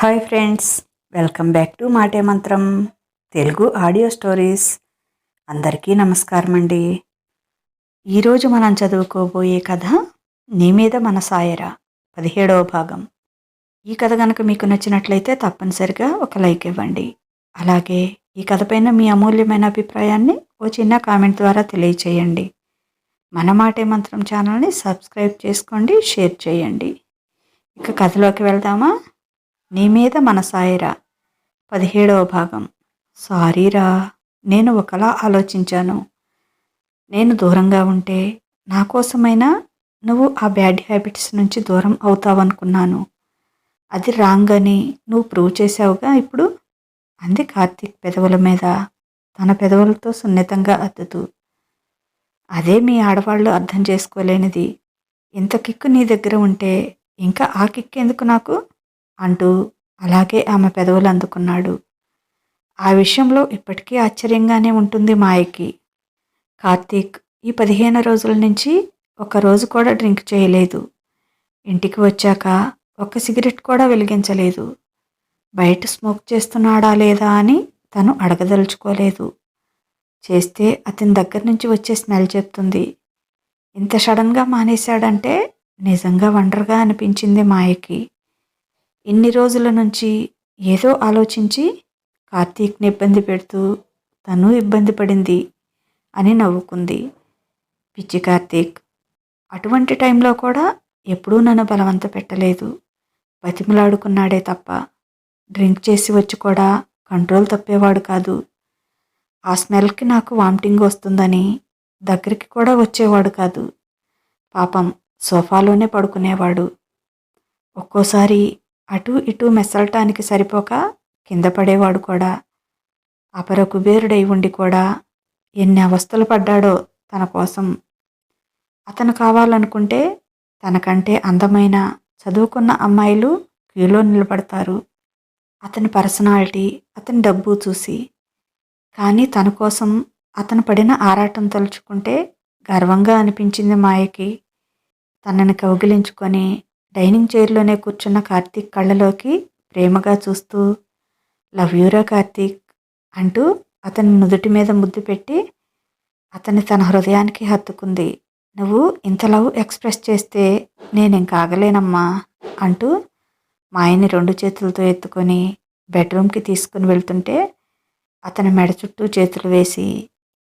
Hi friends welcome back to Maate Mantram Telugu audio stories. అందరికీ నమస్కారం అండి. ఈరోజు మనం చదువుకోబోయే కథ నీ మీద మన సాయరా పదిహేడవ భాగం. ఈ కథ కనుక మీకు నచ్చినట్లయితే తప్పనిసరిగా ఒక లైక్ ఇవ్వండి. అలాగే ఈ కథ పైన మీ అమూల్యమైన అభిప్రాయాన్ని ఓ చిన్న కామెంట్ ద్వారా తెలియచేయండి. మన మాటే మంత్రం ఛానల్ని సబ్స్క్రైబ్ చేసుకోండి షేర్ చేయండి. ఇక కథలోకి వెళ్దామా? నీ మీద మనసాయిరా. పదిహేడవ భాగం. సారీరా నేను ఒకలా ఆలోచించాను. నేను దూరంగా ఉంటే నా కోసమైనా నువ్వు ఆ బ్యాడ్ హ్యాబిట్స్ నుంచి దూరం అవుతావనుకున్నాను. అది రాంగ్ అని నువ్వు ప్రూవ్ చేసావుగా ఇప్పుడు. అంది కార్తీక్ పెదవుల మీద. తన పెదవులతో సున్నితంగా అద్దుతూ. అదే మీ ఆడవాళ్ళు అర్థం చేసుకోలేనిది. ఇంత కిక్కు నీ దగ్గర ఉంటే ఇంకా ఆ కిక్ ఎందుకు నాకు? అంటూ అలాగే ఆమె పెదవులు అందుకున్నాడు. ఆ విషయంలో ఇప్పటికీ ఆశ్చర్యంగానే ఉంటుంది మాయకి. కార్తీక్ ఈ పదిహేను రోజుల నుంచి ఒక రోజు కూడా డ్రింక్ చేయలేదు. ఇంటికి వచ్చాక ఒక్క సిగరెట్ కూడా వెలిగించలేదు. బయట స్మోక్ చేస్తున్నాడా లేదా అని తను అడగదలుచుకోలేదు. చేస్తే అతని దగ్గర నుంచి వచ్చే స్మెల్ చెప్తుంది. ఇంత సడన్గా మానేశాడంటే నిజంగా వండర్గా అనిపించింది మాయకి. ఇన్ని రోజుల నుంచి ఏదో ఆలోచించి కార్తీక్ని ఇబ్బంది పెడుతూ తను ఇబ్బంది పడింది అని నవ్వుకుంది పిచ్చి కార్తీక్. అటువంటి టైంలో కూడా ఎప్పుడూ నన్ను బలవంత పెట్టలేదు. బతిమలాడుకున్నాడే తప్ప డ్రింక్ చేసి వచ్చి కూడా కంట్రోల్ తప్పేవాడు కాదు. ఆ స్మెల్కి నాకు వామిటింగ్ వస్తుందని దగ్గరికి కూడా వచ్చేవాడు కాదు. పాపం సోఫాలోనే పడుకునేవాడు. ఒక్కోసారి అటు ఇటు మెసలటానికి సరిపోక కింద పడేవాడు కూడా. అపర కుబేరుడై ఉండి కూడా ఎన్ని అవస్థలు పడ్డాడో తన కోసం. అతను కావాలనుకుంటే తనకంటే అందమైన చదువుకున్న అమ్మాయిలు క్యూలో నిలబడతారు. అతని పర్సనాలిటీ అతని డబ్బు చూసి. కానీ తన కోసం అతను పడిన ఆరాటం తలుచుకుంటే గర్వంగా అనిపించింది మాయకి. తనని కౌగిలించుకొని డైనింగ్ చైర్లోనే కూర్చున్న కార్తీక్ కళ్ళలోకి ప్రేమగా చూస్తూ లవ్ యూరా కార్తీక్ అంటూ అతని నుదుటి మీద ముద్దు పెట్టి అతని తన హృదయానికి హత్తుకుంది. నువ్వు ఇంత లవ్ ఎక్స్ప్రెస్ చేస్తే నేను ఇంకా ఆగలేనమ్మా అంటూ మాయని రెండు చేతులతో ఎత్తుకొని బెడ్రూమ్కి తీసుకుని వెళ్తుంటే అతని మెడ చుట్టూ చేతులు వేసి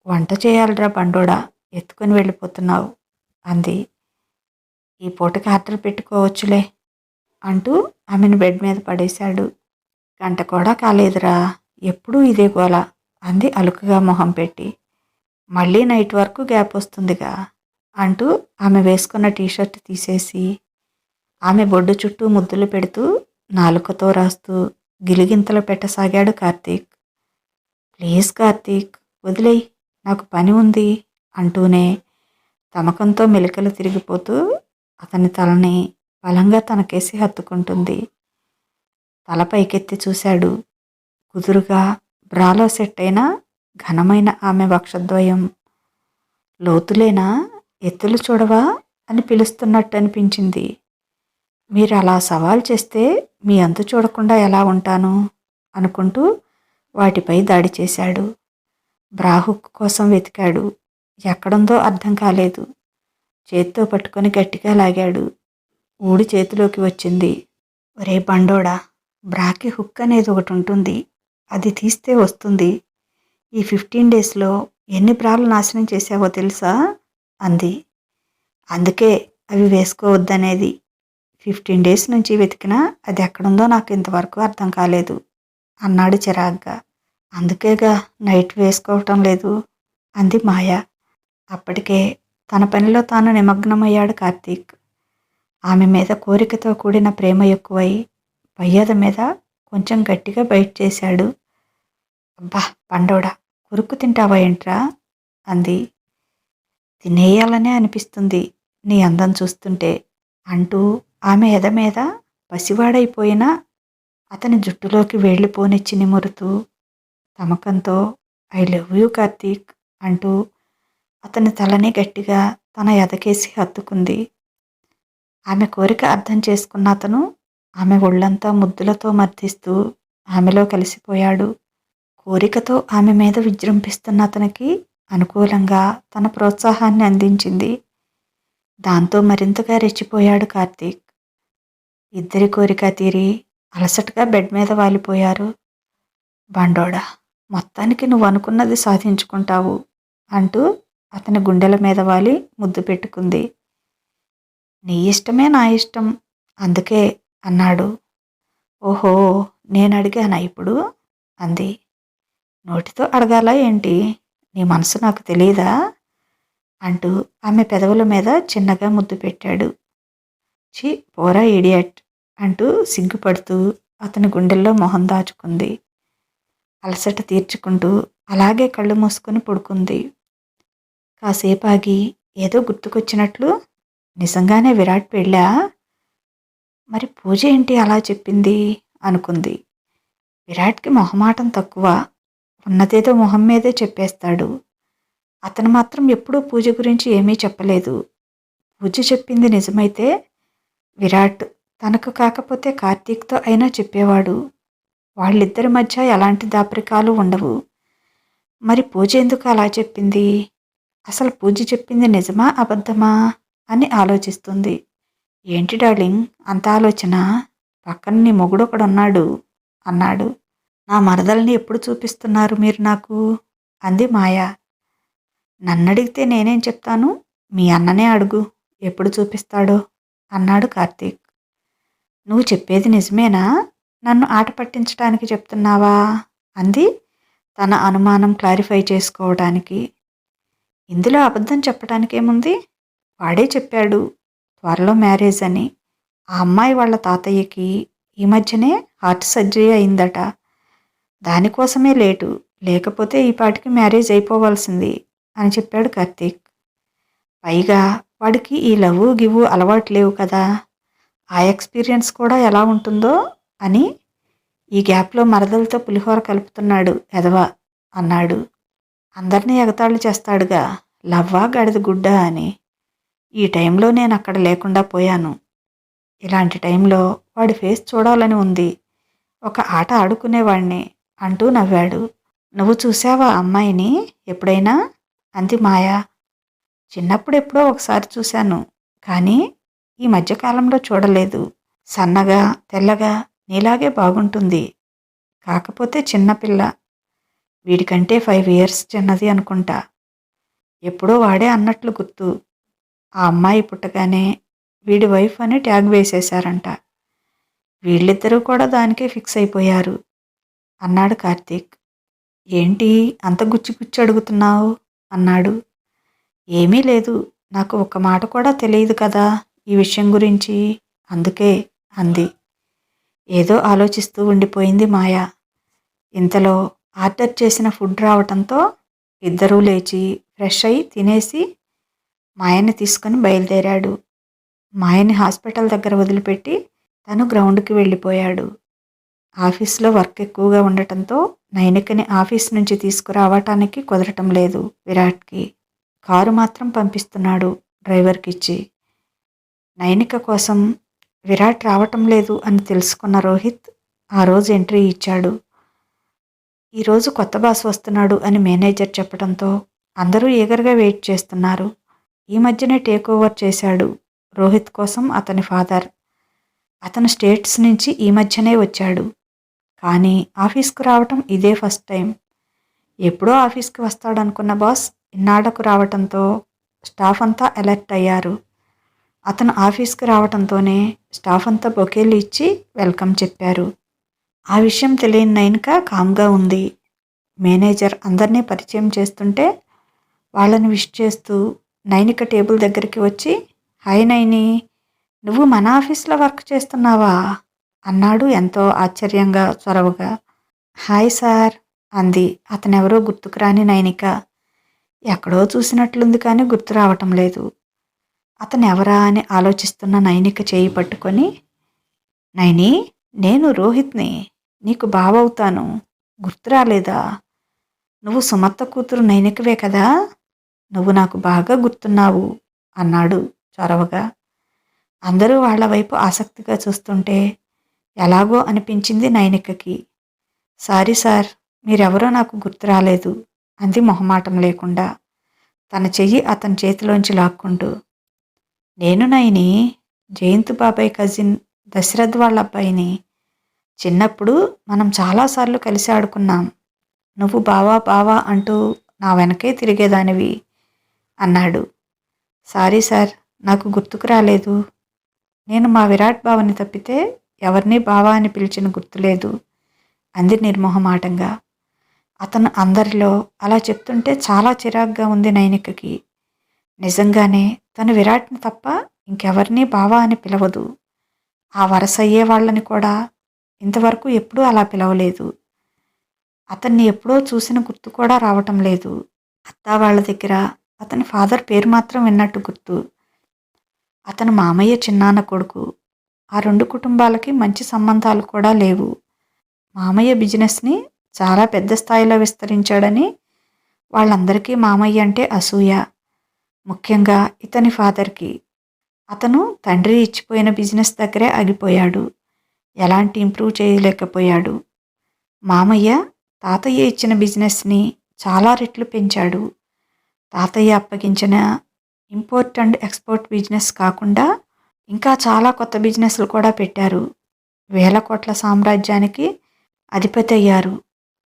వంట చేయాలిరా బండోడా ఎత్తుకొని వెళ్ళిపోతున్నావు అంది. ఈ పూటకి ఆర్డర్ పెట్టుకోవచ్చులే అంటూ ఆమెను బెడ్ మీద పడేశాడు. గంట కూడా కాలేదురా ఎప్పుడూ ఇదే గోల అంది అలుకగా మొహం పెట్టి. మళ్ళీ నైట్ వరకు గ్యాప్ వస్తుందిగా అంటూ ఆమె వేసుకున్న టీషర్ట్ తీసేసి ఆమె బొడ్డు చుట్టూ ముద్దులు పెడుతూ నాలుకతో రాస్తూ గిలిగింతలు పెట్టసాగాడు కార్తీక్. ప్లీజ్ కార్తీక్ వదిలేయ్ నాకు పని ఉంది అంటూనే తమకంతో మెలికలు తిరిగిపోతూ అతని తలని బలంగా తనకేసి హత్తుకుంటుంది. తల పైకెత్తి చూశాడు. కుదురుగా బ్రాలో సెట్ అయిన ఘనమైన ఆమె వక్షద్వయం. లోతులేనా? ఎత్తులు చూడవా? అని పిలుస్తున్నట్టు అనిపించింది మీరు అలా సవాల్ చేస్తే మీ అంతు చూడకుండా ఎలా ఉంటాను? అనుకుంటూ వాటిపై దాడి చేశాడు. బ్రాహుక్ కోసం వెతికాడు. ఎక్కడుందో అర్థం కాలేదు. చేత్తో పట్టుకొని గట్టిగా లాగాడు. ఊడి చేతిలోకి వచ్చింది. ఒరే బండోడా బ్రాకి హుక్ అనేది ఒకటి ఉంటుంది. అది తీస్తే వస్తుంది. ఈ ఫిఫ్టీన్ డేస్లో ఎన్ని బ్రాలు నాశనం చేసావో తెలుసా? అంది. అందుకే అవి వేసుకోవద్దనేది. ఫిఫ్టీన్ డేస్ నుంచి వెతికినా అది ఎక్కడుందో నాకు ఇంతవరకు అర్థం కాలేదు అన్నాడు చిరాగ్గా. అందుకేగా నైట్ వేసుకోవటం లేదు అంది మాయ. అప్పటికే తన పనిలో తాను నిమగ్నమయ్యాడు కార్తీక్. ఆమె మీద కోరికతో కూడిన ప్రేమ ఎక్కువై పయ్యద మీద కొంచెం గట్టిగా బయట చేశాడు. అబ్బా పండోడా కురుక్కు తింటావా ఏంట్రా? అంది. తినేయాలనే అనిపిస్తుంది నీ అందం చూస్తుంటే అంటూ ఆమె ఎద మీద పసివాడైపోయిన అతని జుట్టులోకి వెళ్ళిపోనిచ్చి నిమురుతూ తమకంతో ఐ లవ్ యూ కార్తీక్ అంటూ అతని తలని గట్టిగా తన ఎదకేసి హత్తుకుంది. ఆమె కోరిక అర్థం చేసుకున్న అతను ఆమె ఒళ్ళంతా ముద్దులతో మర్దిస్తూ ఆమెలో కలిసిపోయాడు. కోరికతో ఆమె మీద విజృంభిస్తున్న అతనికి అనుకూలంగా తన ప్రోత్సాహాన్ని అందించింది. దాంతో మరింతగా రెచ్చిపోయాడు కార్తీక్. ఇద్దరి కోరిక తీరి అలసటగా బెడ్ మీద వాలిపోయారు. బండోడా మొత్తానికి నువ్వు అనుకున్నది సాధించుకుంటావు అంటూ అతని గుండెల మీద వాలి ముద్దు పెట్టుకుంది. నీ ఇష్టమే నా ఇష్టం అందుకే అన్నాడు. ఓహో నేను అడిగానా ఇప్పుడు? అంది. నోటితో అడగాల ఏంటి? నీ మనసు నాకు తెలియదా అంటూ ఆమె పెదవుల మీద చిన్నగా ముద్దు పెట్టాడు. చి పోరా ఇడియట్ అంటూ సిగ్గుపడుతూ అతని గుండెల్లో మొహం దాచుకుంది. అలసట తీర్చుకుంటూ అలాగే కళ్ళు మూసుకొని పడుకుంది. కాసేపు ఆగి ఏదో గుర్తుకొచ్చినట్లు నిజంగానే విరాట్ పెళ్ళా మరి పూజ ఏంటి అలా చెప్పింది? అనుకుంది. విరాట్కి మొహమాటం తక్కువ. ఉన్నదేదో మొహం మీదే చెప్పేస్తాడు. అతను మాత్రం ఎప్పుడూ పూజ గురించి ఏమీ చెప్పలేదు. పూజ చెప్పింది నిజమైతే విరాట్ తనకు కాకపోతే కార్తీక్తో అయినా చెప్పేవాడు. వాళ్ళిద్దరి మధ్య ఎలాంటి దాపరికాలు ఉండవు. మరి పూజ ఎందుకు అలా చెప్పింది? అసలు పూజ చెప్పింది నిజమా అబద్ధమా అని ఆలోచిస్తుంది. ఏంటి డార్లింగ్ అంత ఆలోచన? పక్కన నీ మొగుడు ఒకడున్నాడు అన్నాడు. నా మరదల్ని ఎప్పుడు చూపిస్తున్నారు మీరు నాకు? అంది మాయా. నన్నడిగితే నేనేం చెప్తాను? మీ అన్ననే అడుగు ఎప్పుడు చూపిస్తాడో అన్నాడు కార్తీక్. నువ్వు చెప్పేది నిజమేనా? నన్ను ఆట పట్టించడానికి చెప్తున్నావా? అంది తన అనుమానం క్లారిఫై చేసుకోవడానికి ఇందులో అబద్ధం చెప్పడానికి ఏముంది వాడే చెప్పాడు త్వరలో మ్యారేజ్ అని. ఆ అమ్మాయి వాళ్ళ తాతయ్యకి ఈ మధ్యనే హార్ట్ సర్జరీ అయిందట. దానికోసమే లేటు లేకపోతే ఈ పాటికి మ్యారేజ్ అయిపోవాల్సింది అని చెప్పాడు కార్తీక్. పైగా వాడికి ఈ లవ్ గివ్వు అలవాటు లేవు కదా. ఆ ఎక్స్పీరియన్స్ కూడా ఎలా ఉంటుందో అని ఈ గ్యాప్లో మరదలతో పులిహోర కలుపుతున్నాడు ఎదవా అన్నాడు. అందరినీ ఎగతాళి చేస్తాడుగా లవ్వా గడిద గుడ్డ అని. ఈ టైంలో నేను అక్కడ లేకుండా పోయాను. ఇలాంటి టైంలో వాడి ఫేస్ చూడాలని ఉంది. ఒక ఆట ఆడుకునేవాడిని అంటూ నవ్వాడు. నువ్వు చూసావా అమ్మాయిని? ఎప్పుడైనా? అంది మాయా. చిన్నప్పుడు ఎప్పుడో ఒకసారి చూశాను కానీ ఈ మధ్యకాలంలో చూడలేదు. సన్నగా తెల్లగా నీలాగే బాగుంటుంది. కాకపోతే చిన్నపిల్ల వీడికంటే ఫైవ్ ఇయర్స్ చిన్నది అనుకుంటా. ఎప్పుడో వాడే అన్నట్లు గుర్తు. ఆ అమ్మాయి పుట్టగానే వీడి వైఫ్ అని ట్యాగ్ వేసేశారంట. వీళ్ళిద్దరూ కూడా దానికే ఫిక్స్ అయిపోయారు. అన్నాడు కార్తీక్. ఏంటి అంత గుచ్చి గుచ్చి అడుగుతున్నావు? అన్నాడు. ఏమీ లేదు. నాకు ఒక మాట కూడా తెలియదు కదా ఈ విషయం గురించి. అందుకే అంది. ఏదో ఆలోచిస్తూ ఉండిపోయింది మాయా. ఇంతలో ఆర్డర్ చేసిన ఫుడ్ రావటంతో ఇద్దరూ లేచి ఫ్రెష్ అయి తినేసి మాయని తీసుకొని బయలుదేరాడు. మాయని హాస్పిటల్ దగ్గర వదిలిపెట్టి తను గ్రౌండ్కి వెళ్ళిపోయాడు. ఆఫీస్లో వర్క్ ఎక్కువగా ఉండటంతో నైనికని ఆఫీస్ నుంచి తీసుకురావటానికి కుదరటం లేదు విరాట్కి. కారు మాత్రం పంపిస్తున్నాడు డ్రైవర్కి ఇచ్చి నైనిక కోసం విరాట్ రావటం లేదు అని తెలుసుకున్న రోహిత్ ఆ రోజు ఎంట్రీ ఇచ్చాడు. ఈరోజు కొత్త బాస్ వస్తున్నాడు అని మేనేజర్ చెప్పడంతో అందరూ ఈగర్గా వెయిట్ చేస్తున్నారు. ఈ మధ్యనే టేక్ ఓవర్ చేశాడు రోహిత్ కోసం అతని ఫాదర్. అతను స్టేట్స్ నుంచి ఈ మధ్యనే వచ్చాడు. కానీ ఆఫీస్కు రావటం ఇదే ఫస్ట్ టైం. ఎప్పుడో ఆఫీస్కి వస్తాడనుకున్న బాస్ ఇన్నాడకు రావటంతో స్టాఫ్ అంతా అలర్ట్ అయ్యారు. అతను ఆఫీస్కి రావటంతోనే స్టాఫ్ అంతా బొకేలు ఇచ్చి వెల్కమ్ చెప్పారు. ఆ విషయం తెలియని నైన్క కామ్గా ఉంది. మేనేజర్ అందరినీ పరిచయం చేస్తుంటే వాళ్ళని విష్ చేస్తూ నైనిక టేబుల్ దగ్గరికి వచ్చి హాయ్ నైని నువ్వు మన ఆఫీస్లో వర్క్ చేస్తున్నావా? అన్నాడు ఎంతో ఆశ్చర్యంగా చొరవగా. హాయ్ సార్ అంది. అతనెవరో గుర్తుకురాని నైనిక. ఎక్కడో చూసినట్లుంది కానీ గుర్తు రావటం లేదు. అతను ఎవరా అని ఆలోచిస్తున్న నైనిక చేయి పట్టుకొని నైని నేను రోహిత్ని. నీకు బావవుతాను. గుర్తు రాలేదా నువ్వు సుమత్త కూతురు నైనికవే కదా? నువ్వు నాకు బాగా గుర్తున్నావు అన్నాడు చొరవగా. అందరూ వాళ్ళ వైపు ఆసక్తిగా చూస్తుంటే ఎలాగో అనిపించింది నైనికకి. సారీ సార్ మీరెవరో నాకు గుర్తు రాలేదు అంది మొహమాటం లేకుండా. తన చెయ్యి అతని చేతిలోంచి లాక్కుంటూ. నేను నైని జయంత్ బాబాయ్ కజిన్ దశరథ్ వాళ్ళ అబ్బాయిని చిన్నప్పుడు మనం చాలాసార్లు కలిసి ఆడుకున్నాం. నువ్వు బావా బావా అంటూ నా వెనకే తిరిగేదానివి అన్నాడు. సారీ సార్ నాకు గుర్తుకు రాలేదు. నేను మా విరాట్ బావని తప్పితే ఎవరిని బావా అని పిలిచిన గుర్తులేదు అంది నిర్మోహమాటంగా. అతను అందరిలో అలా చెప్తుంటే చాలా చిరాగ్గా ఉంది నైనికకి. నిజంగానే తను విరాట్ని తప్ప ఇంకెవరిని బావా అని పిలవదు. ఆ వరస అయ్యే వాళ్ళని కూడా ఇంతవరకు ఎప్పుడూ అలా పిలవలేదు. అతన్ని ఎప్పుడో చూసిన గుర్తు కూడా రావటం లేదు. అత్త వాళ్ళ దగ్గర అతని ఫాదర్ పేరు మాత్రం విన్నట్టు గుర్తు. అతను మామయ్య చిన్నాన్న కొడుకు. ఆ రెండు కుటుంబాలకి మంచి సంబంధాలు కూడా లేవు. మామయ్య బిజినెస్ని చాలా పెద్ద స్థాయిలో విస్తరించాడని వాళ్ళందరికీ మామయ్య అంటే అసూయ. ముఖ్యంగా ఇతని ఫాదర్కి. అతను తండ్రి ఇచ్చిపోయిన బిజినెస్ దగ్గరే ఆగిపోయాడు. ఎలాంటి ఇంప్రూవ్ చేయలేకపోయాడు. మామయ్య తాతయ్య ఇచ్చిన బిజినెస్ని చాలా రెట్లు పెంచాడు. తాతయ్య అప్పగించిన ఇంపోర్ట్ అండ్ ఎక్స్పోర్ట్ బిజినెస్ కాకుండా ఇంకా చాలా కొత్త బిజినెస్లు కూడా పెట్టారు. వేల కోట్ల సామ్రాజ్యానికి అధిపతి అయ్యారు.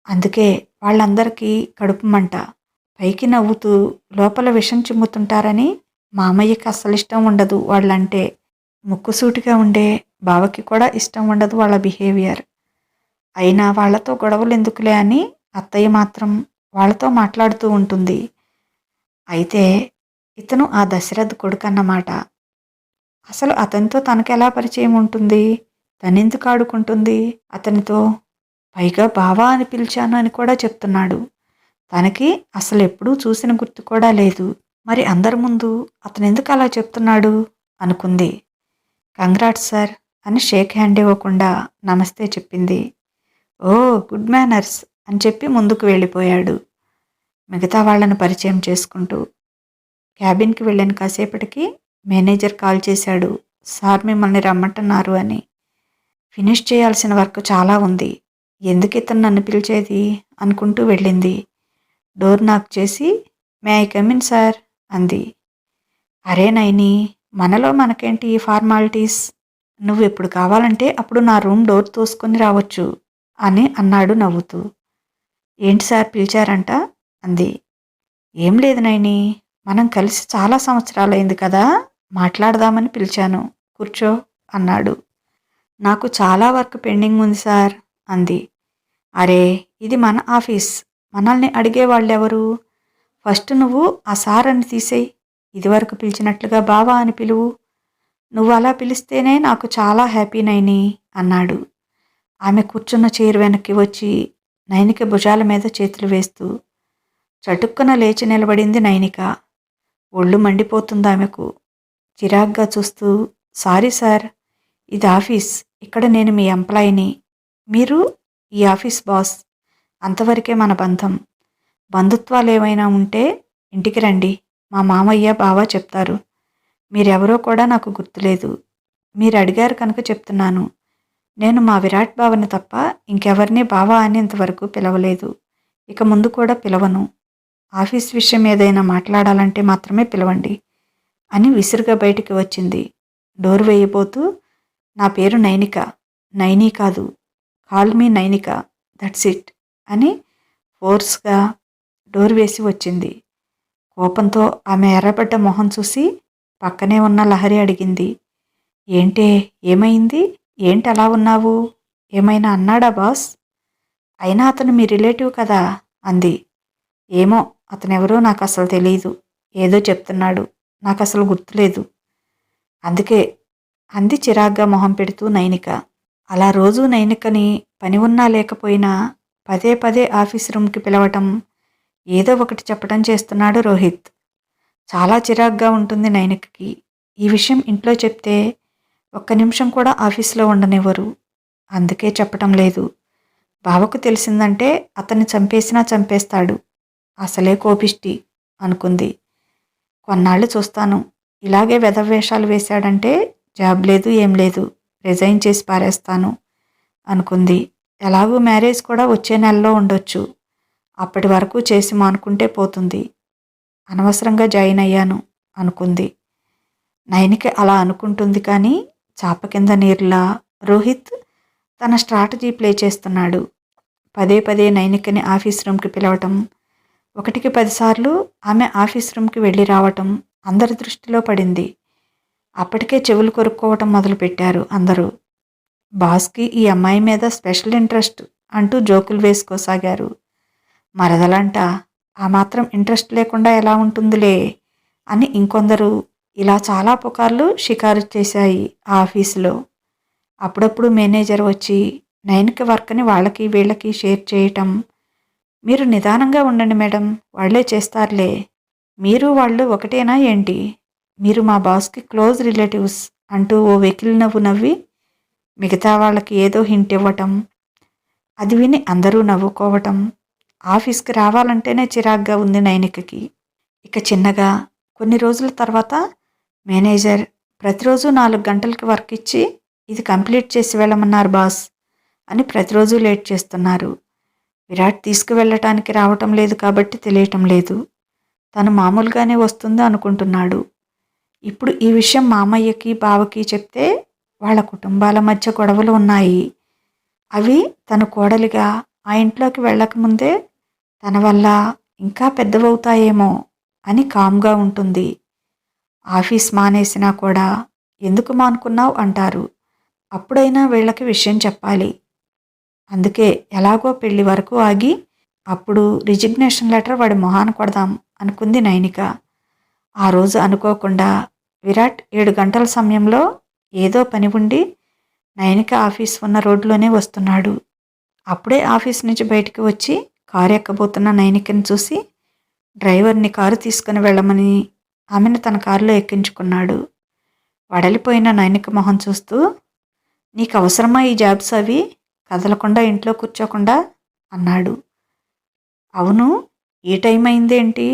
అందుకే వాళ్ళందరికీ కడుపు మంట. పైకి నవ్వుతూ లోపల విషం చిమ్ముతుంటారని మామయ్యకి అస్సలు ఇష్టం ఉండదు వాళ్ళంటే. ముక్కుసూటిగా ఉండే బావకి కూడా ఇష్టం ఉండదు వాళ్ళ బిహేవియర్. అయినా వాళ్ళతో గొడవలు ఎందుకులే అని అత్తయ్య మాత్రం వాళ్ళతో మాట్లాడుతూ ఉంటుంది. అయితే ఇతను ఆ దశరథ్ కొడుకు అన్నమాట అసలు అతనితో తనకెలా పరిచయం ఉంటుంది? తనెందుకు ఆడుకుంటుంది? అతనితో పైగా బావా అని పిలిచాను అని కూడా చెప్తున్నాడు. తనకి అసలు ఎప్పుడూ చూసిన గుర్తు కూడా లేదు. మరి అందరి ముందు అతను ఎందుకు అలా చెప్తున్నాడు? అనుకుంది. Congrats sir. అని షేక్ హ్యాండ్ ఇవ్వకుండా నమస్తే చెప్పింది. ఓ గుడ్ మేనర్స్ అని చెప్పి ముందుకు వెళ్ళిపోయాడు. మిగతా వాళ్ళని పరిచయం చేసుకుంటూ క్యాబిన్కి వెళ్ళిన కాసేపటికి మేనేజర్ కాల్ చేశాడు. సార్ మిమ్మల్ని రమ్మంటున్నారు అని. ఫినిష్ చేయాల్సిన వర్క్ చాలా ఉంది. ఎందుకు ఇతను నన్ను పిలిచేది? అనుకుంటూ వెళ్ళింది. డోర్ నాక్ చేసి మే ఐ కమిన్ సార్ అంది. అరే నైని మనలో మనకేంటి ఈ ఫార్మాలిటీస్? నువ్వు ఎప్పుడు కావాలంటే అప్పుడు నా రూమ్ డోర్ తోసుకొని రావచ్చు అని అన్నాడు నవ్వుతూ. ఏంటి సార్ పిలిచారంట? అంది. ఏం లేదు నైని మనం కలిసి చాలా సంవత్సరాలైంది కదా మాట్లాడదామని పిలిచాను. కూర్చో అన్నాడు. నాకు చాలా వర్క్ పెండింగ్ ఉంది సార్ అంది. అరే ఇది మన ఆఫీస్. మనల్ని అడిగే వాళ్ళెవరు ఫస్ట్ నువ్వు ఆ సార్ అని తీసేయి. ఇదివరకు పిలిచినట్లుగా బావా అని పిలువు. నువ్వు అలా పిలిస్తేనే నాకు చాలా హ్యాపీ నైని అన్నాడు. ఆమె కూర్చున్న చైర్ వెనక్కి వచ్చి నైనిక భుజాల మీద చేతులు వేస్తూ చటుక్కున లేచి నిలబడింది నైనిక. ఒళ్ళు మండిపోతుంది ఆమెకు. చిరాగ్గా చూస్తూ సారీ సార్ ఇది ఆఫీస్. ఇక్కడ నేను మీ ఎంప్లాయీని. మీరు ఈ ఆఫీస్ బాస్. అంతవరకే మన బంధం. బంధుత్వాలు ఏమైనా ఉంటే ఇంటికి రండి. మా మామయ్య బావ చెప్తారు. మీరెవరో కూడా నాకు గుర్తులేదు. మీరు అడిగారు కనుక చెప్తున్నాను. నేను మా విరాట్ బావని తప్ప ఇంకెవరిని బావా అని ఇంతవరకు పిలవలేదు. ఇక ముందు కూడా పిలవను. ఆఫీస్ విషయం ఏదైనా మాట్లాడాలంటే మాత్రమే పిలవండి అని విసురుగా బయటికి వచ్చింది. డోర్ వేయబోతూ నా పేరు నైనిక. నైని కాదు. Call me Nainika. That's it అని ఫోర్స్గా డోర్ వేసి వచ్చింది. కోపంతో ఆమె ఎర్రబడ్డ మొహం చూసి పక్కనే ఉన్న లహరి అడిగింది ఏంటే ఏమైంది? ఏంటి అలా ఉన్నావు? ఏమైనా అన్నాడా బాస్? అయినా అతను మీ రిలేటివ్ కదా అంది. ఏమో అతనెవరో నాకు అసలు తెలియదు ఏదో చెప్తున్నాడు. నాకు అసలు గుర్తులేదు. అందుకే అంది చిరాగ్గా మొహం పెడుతూ నైనిక. అలా రోజు నైనికని పని ఉన్నా లేకపోయినా పదే పదే ఆఫీస్ రూమ్కి పిలవటం ఏదో ఒకటి చెప్పడం చేస్తున్నాడు రోహిత్. చాలా చిరాగ్గా ఉంటుంది నైనికకి. ఈ విషయం ఇంట్లో చెప్తే ఒక్క నిమిషం కూడా ఆఫీస్లో ఉండనివ్వరు. అందుకే చెప్పటం లేదు. బావకు తెలిసిందంటే అతన్ని చంపేసినా చంపేస్తాడు. అసలే కోపిష్టి అనుకుంది. కొన్నాళ్ళు చూస్తాను. ఇలాగే వెధవేషాలు వేశాడంటే జాబ్ లేదు ఏం లేదు. రిజైన్ చేసి పారేస్తాను అనుకుంది. ఎలాగూ మ్యారేజ్ కూడా వచ్చే నెలలో ఉండొచ్చు. అప్పటి వరకు చేసి మానుకుంటే పోతుంది. అనవసరంగా జాయిన్ అయ్యాను అనుకుంది. నయనికి అలా అనుకుంటుంది కానీ చాప కింద నీరులా రోహిత్ తన స్ట్రాటజీ ప్లే చేస్తున్నాడు. పదే పదే నైనికని ఆఫీస్ రూమ్కి పిలవటం ఒకటికి పదిసార్లు ఆమె ఆఫీస్ రూమ్కి వెళ్ళి రావటం అందరి దృష్టిలో పడింది. అప్పటికే చెవులు కొరుక్కోవటం మొదలుపెట్టారు అందరూ. బాస్కి ఈ అమ్మాయి మీద స్పెషల్ ఇంట్రెస్ట్ అంటూ జోకులు వేసుకోసాగారు. మరదలంట ఆ మాత్రం ఇంట్రెస్ట్ లేకుండా ఎలా ఉంటుందిలే అని ఇంకొందరు ఇలా చాలా పుకార్లు షికారు చేశాయి ఆ ఆఫీసులో. అప్పుడప్పుడు మేనేజర్ వచ్చి నైన్కి వర్క్ని వాళ్ళకి వీళ్ళకి షేర్ చేయటం. మీరు నిదానంగా ఉండండి మేడం వాళ్ళే చేస్తారులే. మీరు వాళ్ళు ఒకటేనా ఏంటి? మీరు మా బాస్కి క్లోజ్ రిలేటివ్స్ అంటూ ఓ వెకిలి నవ్వు నవ్వి మిగతా వాళ్ళకి ఏదో హింట్ ఇవ్వటం. అది విని అందరూ నవ్వుకోవటం. ఆఫీస్కి రావాలంటేనే చిరాగ్గా ఉంది నైనికకి. ఇక చిన్నగా కొన్ని రోజుల తర్వాత మేనేజర్ ప్రతిరోజు నాలుగు గంటలకి వర్క్ ఇచ్చి ఇది కంప్లీట్ చేసి వెళ్ళమన్నారు బాస్ అని ప్రతిరోజు లేట్ చేస్తున్నారు. విరాట్ తీసుకువెళ్ళటానికి రావటం లేదు కాబట్టి తెలియటం లేదు. తను మామూలుగానే వస్తుందో అనుకుంటున్నాడు. ఇప్పుడు ఈ విషయం మామయ్యకి బావకి చెప్తే వాళ్ళ కుటుంబాల మధ్య గొడవలు ఉన్నాయి. అవి తను కోడలిగా ఆ ఇంట్లోకి వెళ్ళకముందే తన వల్ల ఇంకా పెద్దవవుతాయేమో అని కామ్గా ఉంటుంది. ఆఫీస్ మానేసినా కూడా ఎందుకు మానుకున్నావు అంటారు. అప్పుడైనా వీళ్ళకి విషయం చెప్పాలి. అందుకే ఎలాగో పెళ్ళి వరకు ఆగి అప్పుడు రిజిగ్నేషన్ లెటర్ వాడి మొహాన కొడదాం అనుకుంది నైనిక. ఆ రోజు అనుకోకుండా విరాట్ ఏడు గంటల సమయంలో ఏదో పని ఉండి నైనిక ఆఫీస్ ఉన్న రోడ్లోనే వస్తున్నాడు. అప్పుడే ఆఫీస్ నుంచి బయటికి వచ్చి కారు ఎక్కబోతున్న నైనికని చూసి డ్రైవర్ని కారు తీసుకుని వెళ్ళమని ఆమెను తన కారులో ఎక్కించుకున్నాడు. వడలిపోయిన నైనిక మొహం చూస్తూ నీకు అవసరమా ఈ జాబ్స్ అవి? కదలకుండా ఇంట్లో కూర్చోకుండా? అన్నాడు. అవును. ఈ టైం అయిందేంటి?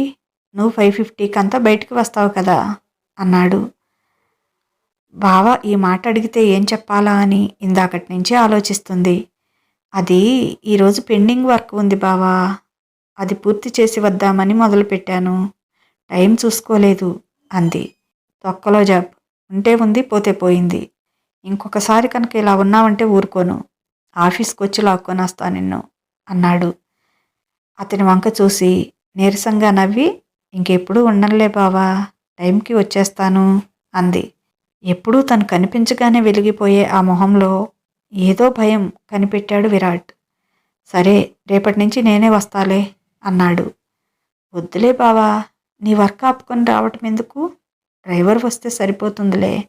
నువ్వు ఫైవ్ ఫిఫ్టీకి అంతా బయటికి వస్తావు కదా? అన్నాడు. బావ ఈ మాట అడిగితే ఏం చెప్పాలా అని ఇందాకటి నుంచి ఆలోచిస్తుంది. అది ఈరోజు పెండింగ్ వర్క్ ఉంది బావా. అది పూర్తి చేసి వద్దామని మొదలుపెట్టాను టైం చూసుకోలేదు అంది. తొక్కలో జాబ్. ఉంటే ఉంది పోతే పోయింది. ఇంకొకసారి కనుక ఇలా ఉన్నావంటే ఊరుకోను. ఆఫీస్కి వచ్చి లాక్కొని వస్తా నిన్ను అన్నాడు. అతని వంక చూసి నీరసంగా నవ్వి ఇంకెప్పుడు ఉండనులే బావా. టైంకి వచ్చేస్తాను అంది. ఎప్పుడూ తను కనిపించగానే వెలిగిపోయే ఆ మొహంలో ఏదో భయం కనిపెట్టాడు విరాట్. సరే రేపటి నుంచి నేనే వస్తాలే అన్నాడు. వద్దులే బావా నీ వర్క్ ఆపుకొని రావటం ఎందుకు? డ్రైవర్ వస్తే సరిపోతుందిలే.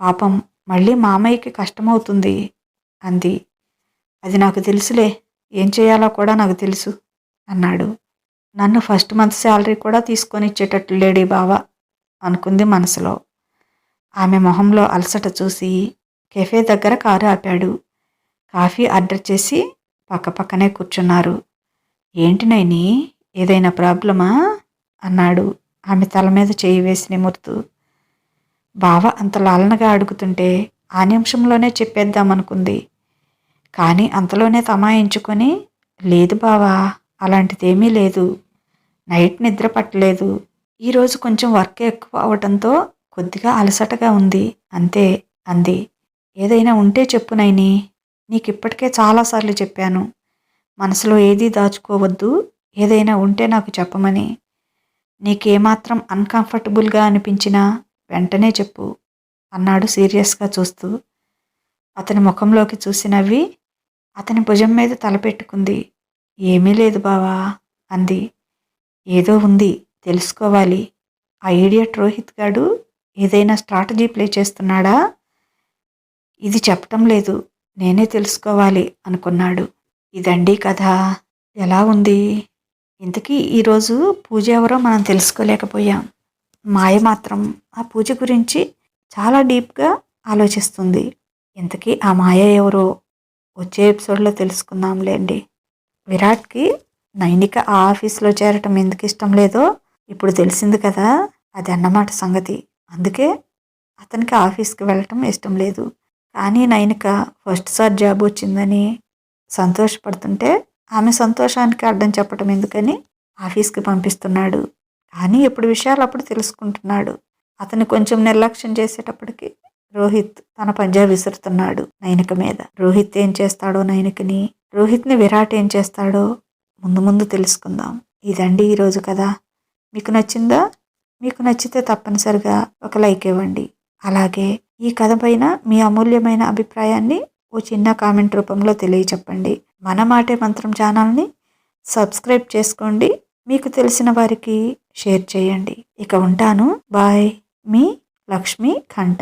పాపం మళ్ళీ మామయ్యకి కష్టమవుతుంది అంది. అది నాకు తెలుసులే ఏం చేయాలో కూడా నాకు తెలుసు అన్నాడు. నన్ను ఫస్ట్ మంత్ శాలరీ కూడా తీసుకొని ఇచ్చేటట్లు లేడీ బావా అనుకుంది మనసులో. ఆమె మొహంలో అలసట చూసి కెఫే దగ్గర కారు ఆపాడు. కాఫీ ఆర్డర్ చేసి పక్కపక్కనే కూర్చున్నారు. ఏంటి నైని? ఏదైనా ప్రాబ్లమా? అన్నాడు. ఆమె తల మీద చేయి వేసి నిమురుతూ బావ అంత లాలనగా అడుగుతుంటే ఆ నిమిషంలోనే చెప్పేద్దామనుకుంది. కానీ అంతలోనే తమాయించుకొని లేదు బావా అలాంటిదేమీ లేదు. నైట్ నిద్ర పట్టలేదు. ఈరోజు కొంచెం వర్క్ ఎక్కువ అవడంతో కొద్దిగా అలసటగా ఉంది. అంతే అంది. ఏదైనా ఉంటే చెప్పు నైని. నీకు ఇప్పటికే చాలాసార్లు చెప్పాను. మనసులో ఏదీ దాచుకోవద్దు. ఏదైనా ఉంటే నాకు చెప్పమని. నీకేమాత్రం అన్కంఫర్టబుల్గా అనిపించినా వెంటనే చెప్పు. అన్నాడు సీరియస్గా చూస్తూ. అతని ముఖంలోకి చూసినవి అతని భుజం మీద తలపెట్టుకుంది ఏమీ లేదు బావా అంది. ఏదో ఉంది తెలుసుకోవాలి. ఆ ఈడియట్ రోహిత్ గాడు ఏదైనా స్ట్రాటజీ ప్లే చేస్తున్నాడా? ఇది చెప్పటం లేదు. నేనే తెలుసుకోవాలి అనుకున్నాడు. ఇదండి కథ. ఎలా ఉంది? ఇంతకీ ఈరోజు పూజ ఎవరో మనం తెలుసుకోలేకపోయాం. మాయ మాత్రం ఆ పూజ గురించి చాలా డీప్గా ఆలోచిస్తుంది. ఇంతకీ ఆ మాయ ఎవరో? వచ్చే ఎపిసోడ్లో తెలుసుకుందాంలేండి. విరాట్కి నైనిక ఆ ఆఫీస్లో చేరటం ఎందుకు ఇష్టం లేదో ఇప్పుడు తెలిసింది కదా. అది అన్నమాట సంగతి. అందుకే అతనికి ఆఫీస్కి వెళ్ళటం ఇష్టం లేదు. కానీ నయనిక ఫస్ట్ సార్ జాబ్ వచ్చిందని సంతోషపడుతుంటే ఆమె సంతోషానికి అడ్డం చెప్పడం ఎందుకని ఆఫీస్కి పంపిస్తున్నాడు. కానీ ఇప్పుడు విషయాలు అప్పుడు తెలుసుకుంటున్నాడు. అతను కొంచెం నిర్లక్ష్యం చేసేటప్పటికి రోహిత్ తన పంజా విసురుతున్నాడు నైనిక మీద. రోహిత్ ఏం చేస్తాడో నైనికని రోహిత్ని విరాట్ ఏం చేస్తాడో ముందు ముందు తెలుసుకుందాం. ఇదండి ఈరోజు కదా మీకు నచ్చిందా? మీకు నచ్చితే తప్పనిసరిగా ఒక లైక్ ఇవ్వండి. అలాగే ఈ కథ పైన మీ అమూల్యమైన అభిప్రాయాన్ని ఓ చిన్న కామెంట్ రూపంలో తెలియచెప్పండి. మన మాటే మంత్రం ఛానల్ని సబ్స్క్రైబ్ చేసుకోండి. మీకు తెలిసిన వారికి షేర్ చేయండి. ఇక ఉంటాను. బాయ్. మీ లక్ష్మి ఖంట